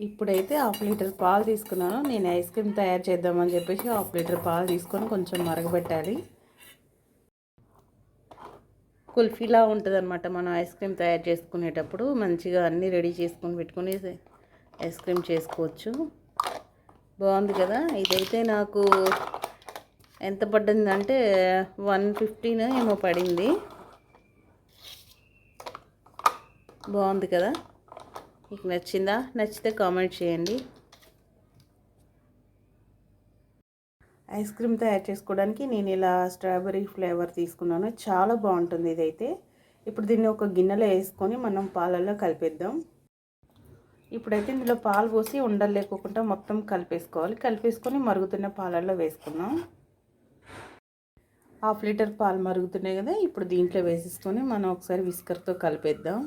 ఇప్పుడైతే half litre పాలు తీసుకున్నాను. నేను ఐస్ క్రీమ్ తయారు చేద్దామని చెప్పేసి హాఫ్ లీటర్ పాలు తీసుకొని కొంచెం మరగబెట్టాలి. కుల్ఫీలా ఉంటుందన్నమాట మనం ఐస్ క్రీమ్ తయారు చేసుకునేటప్పుడు. మంచిగా అన్నీ రెడీ చేసుకొని పెట్టుకుని ఐస్ క్రీమ్ చేసుకోవచ్చు. బాగుంది కదా? ఇదైతే నాకు ఎంత పడ్డిందంటే వన్ ఫిఫ్టీన్ ఏమో పడింది. బాగుంది కదా? మీకు నచ్చిందా? నచ్చితే కామెంట్ చేయండి. ఐస్ క్రీమ్ తయారు చేసుకోవడానికి నేను ఇలా స్ట్రాబెర్రీ ఫ్లేవర్ తీసుకున్నాను. చాలా బాగుంటుంది ఇదైతే. ఇప్పుడు దీన్ని ఒక గిన్నెలో వేసుకొని మనం పాలల్లో కలిపేద్దాం. ఇప్పుడైతే ఇందులో పాలు పోసి ఉండలు లేకోకుండా మొత్తం కలిపేసుకోవాలి. కలిపేసుకొని మరుగుతున్న పాలల్లో వేసుకుందాం. హాఫ్ లీటర్ పాలు మరుగుతున్నాయి కదా ఇప్పుడు దీంట్లో వేసేసుకొని మనం ఒకసారి విస్కర్తో కలిపేద్దాం.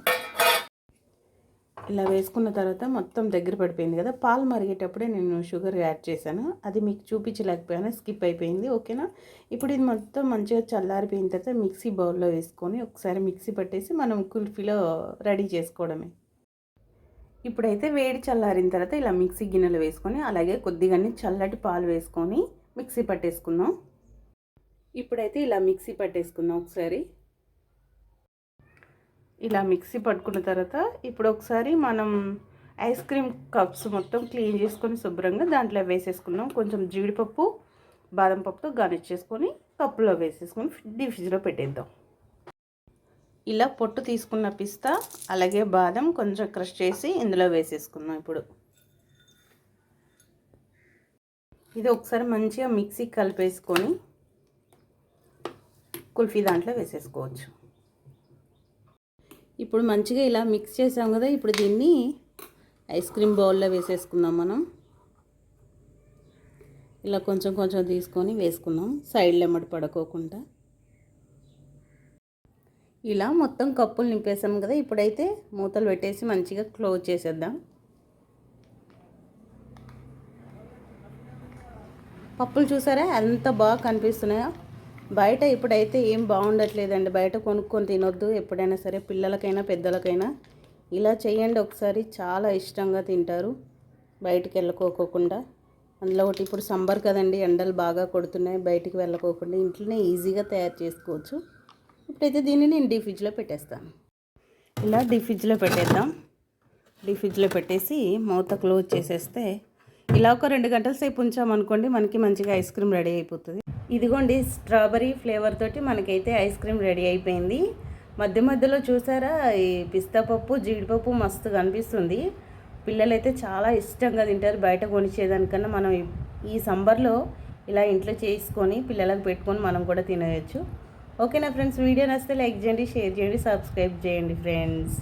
ఇలా వేసుకున్న తర్వాత మొత్తం దగ్గర పడిపోయింది కదా. పాలు మరిగేటప్పుడే నేను షుగర్ యాడ్ చేశాను. అది మీకు చూపించలేకపోయాను. స్కిప్ అయిపోయింది. ఓకేనా? ఇప్పుడు ఇది మొత్తం మంచిగా చల్లారిపోయిన తర్వాత మిక్సీ బౌల్లో వేసుకొని ఒకసారి మిక్సీ పట్టేసి మనం కుల్ఫీలో రెడీ చేసుకోవడమే. ఇప్పుడైతే వేడి చల్లారిన తర్వాత ఇలా మిక్సీ గిన్నెలు వేసుకొని అలాగే కొద్దిగానే చల్లటి పాలు వేసుకొని మిక్సీ పట్టేసుకుందాం. ఇప్పుడైతే ఇలా మిక్సీ పట్టేసుకుందాం ఒకసారి. ఇలా మిక్సీ పట్టుకున్న తర్వాత ఇప్పుడు ఒకసారి మనం ఐస్ క్రీమ్ కప్స్ మొత్తం క్లీన్ చేసుకొని శుభ్రంగా దాంట్లో వేసేసుకున్నాం కొంచెం జీడిపప్పు బాదం పప్పుతో గార్నిష్ చేసుకొని కప్పులో వేసేసుకొని డీ ఫ్రిడ్జ్లో పెట్టేద్దాం. ఇలా పొట్టు తీసుకున్న పిస్తా అలాగే బాదం కొంచెం క్రష్ చేసి ఇందులో వేసేసుకుందాం ఇప్పుడు. ఇది ఒకసారి మంచిగా మిక్సీ కలిపేసుకొని కుల్ఫీ దాంట్లో వేసేసుకోవచ్చు. ఇప్పుడు మంచిగా ఇలా మిక్స్ చేసాం కదా ఇప్పుడు దీన్ని ఐస్ క్రీమ్ బౌల్లో వేసేసుకుందాం మనం. ఇలా కొంచెం కొంచెం తీసుకొని వేసుకుందాం సైడ్లో ఎమ్మడి పడుకోకుండా. ఇలా మొత్తం కప్పులు నింపేసాం కదా ఇప్పుడైతే మూతలు పెట్టేసి మంచిగా క్లోజ్ చేసేద్దాం. పప్పులు చూసారా? ఎంత బాగా కనిపిస్తున్నాయో. బయట ఇప్పుడైతే ఏం బాగుండట్లేదండి. బయట కొనుక్కొని తినొద్దు. ఎప్పుడైనా సరే పిల్లలకైనా పెద్దలకైనా ఇలా చేయండి. ఒకసారి చాలా ఇష్టంగా తింటారు. బయటికి వెళ్ళకోకుండా. అందులో ఒకటి ఇప్పుడు సంబర్ కదండి. ఎండలు బాగా కొడుతున్నాయి. బయటికి వెళ్ళకోకుండా ఇంట్లోనే ఈజీగా తయారు చేసుకోవచ్చు. ఇప్పుడైతే దీన్ని నేను డీ ఫ్రిడ్జ్లో పెట్టేస్తాను. ఇలా డీ ఫ్రిడ్జ్లో పెట్టేద్దాం. డీ ఫ్రిడ్జ్లో పెట్టేసి మూత క్లోజ్ చేసేస్తే ఇలా ఒక రెండు గంటల సేపు ఉంచామనుకోండి మనకి మంచిగా ఐస్ క్రీమ్ రెడీ అయిపోతుంది. ఇదిగోండి స్ట్రాబెరీ ఫ్లేవర్ తోటి మనకైతే ఐస్ క్రీమ్ రెడీ అయిపోయింది. మధ్య మధ్యలో చూసారా ఈ పిస్తా పప్పు జీడిపప్పు మస్తు కనిపిస్తుంది. పిల్లలైతే చాలా ఇష్టంగా తింటారు బయట కొనిచ్చేదానికన్నా. మనం ఈ సంబర్లో ఇలా ఇంట్లో చేసుకొని పిల్లలకు పెట్టుకొని మనం కూడా తినేయచ్చు. ఓకేనా ఫ్రెండ్స్ వీడియో నచ్చితే లైక్ చేయండి షేర్ చేయండి సబ్స్క్రైబ్ చేయండి ఫ్రెండ్స్.